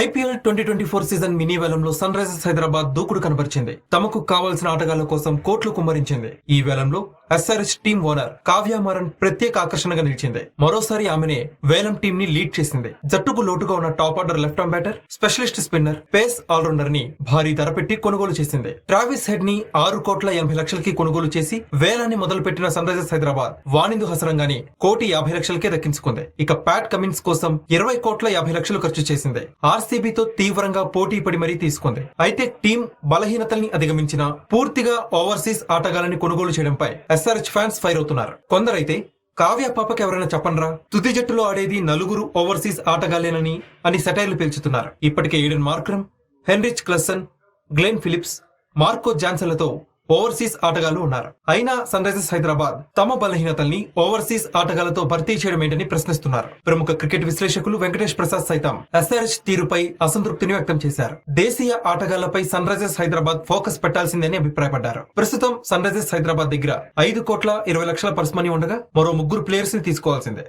IPL twenty twenty four season mini వేలంలో Sunrisers Hyderabad దూకుడు కనబరిచింది. తమకు కావాల్సిన ఆటగాళ్ళ కోసం కోట్లు కుమ్మరించింది. ఈ వేలంలో SRS team owner Kavya Maran ప్రత్యేక ఆకర్షణగా నిలిచింది. మరోసారి ఆమెనే వేలం టీం ని లీడ్ చేసింది. జట్టుకు లోటుగా ఉన్న top order left arm batter specialist spinner pace ఆల్రౌండర్ని భారీ ధర పెట్టి కొనుగోలు చేసింది. ట్రావిస్ హెడ్ని ఆరు కోట్ల ఎనభై లక్షలకి కొనుగోలు చేసి వేలాన్ని మొదలుపెట్టిన సన్ రైజర్స్ హైదరాబాద్ వాణిందు హసరంగాని కోటి యాభై లక్షలకే దక్కించుకుంది. ఇక ప్యాట్ కమిన్స్ కోసం ఇరవై కోట్ల యాభై లక్షలు ఖర్చు చేసింది. ఆర్సీబీతో తీవ్రంగా పోటీ పడి మరీ తీసుకుంది. అయితే టీం బలహీనతల్ని అధిగమించిన పూర్తిగా ఓవర్సీస్ ఆటగాళ్ళని కొనుగోలు చేయడంపై ఎస్ఆర్హెచ్ ఫ్యాన్స్ ఫైర్ అవుతున్నారు. కొందరైతే కావ్య పాపకి ఎవరైనా చెప్పనరా తుది జట్టులో ఆడేది నలుగురు ఓవర్సీస్ ఆటగాళ్ళేనని అని సెటైర్లు పేల్చుతున్నారు. ఇప్పటికే Aiden Markram Heinrich Klaasen Glenn Phillips Marco జాన్సన్లతో overseas ఆటగాళ్ళు ఉన్నారు. అయినా సన్ రైజర్స్ హైదరాబాద్ తమ బలహీనతల్ని ఓవర్సీస్ ఆటగాళ్ళతో భర్తీ చేయడం ఏంటని ప్రశ్నిస్తున్నారు. ప్రముఖ క్రికెట్ విశ్లేషకులు వెంకటేష్ ప్రసాద్ సైతం ఎస్ఆర్హెచ్ తీరుపై అసంతృప్తిని వ్యక్తం చేశారు. దేశీయ ఆటగాళ్ళపై సన్ రైజర్స్ హైదరాబాద్ ఫోకస్ పెట్టాల్సిందని అభిప్రాయపడ్డారు. ప్రస్తుతం సన్ రైజర్స్ హైదరాబాద్ దగ్గర ఐదు కోట్ల ఇరవై లక్షల పర్స్ మనీ ఉండగా మరో ముగ్గురు ప్లేయర్స్ని తీసుకోవాల్సిందే.